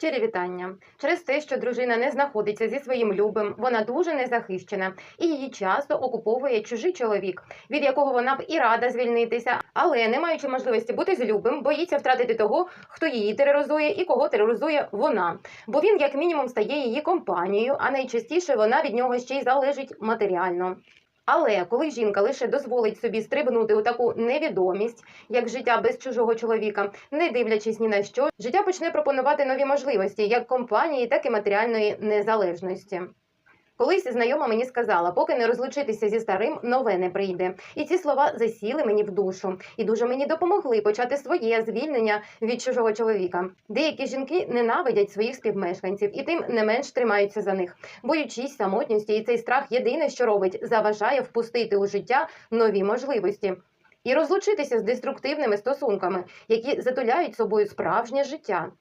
Щирі вітання. Через те, що дружина не знаходиться зі своїм любим, вона дуже незахищена і її часто окуповує чужий чоловік, від якого вона б і рада звільнитися, але не маючи можливості бути з любим, боїться втратити того, хто її тероризує і кого тероризує вона. Бо він, як мінімум, стає її компанією, а найчастіше вона від нього ще й залежить матеріально. Але коли жінка лише дозволить собі стрибнути у таку невідомість, як життя без чужого чоловіка, не дивлячись ні на що, життя почне пропонувати нові можливості як компанії, так і матеріальної незалежності. Колись знайома мені сказала, поки не розлучитися зі старим, нове не прийде. І ці слова засіли мені в душу і дуже мені допомогли почати своє звільнення від чужого чоловіка. Деякі жінки ненавидять своїх співмешканців і тим не менш тримаються за них, боючись самотності, і цей страх єдине, що робить, заважає впустити у життя нові можливості. І розлучитися з деструктивними стосунками, які затуляють собою справжнє життя.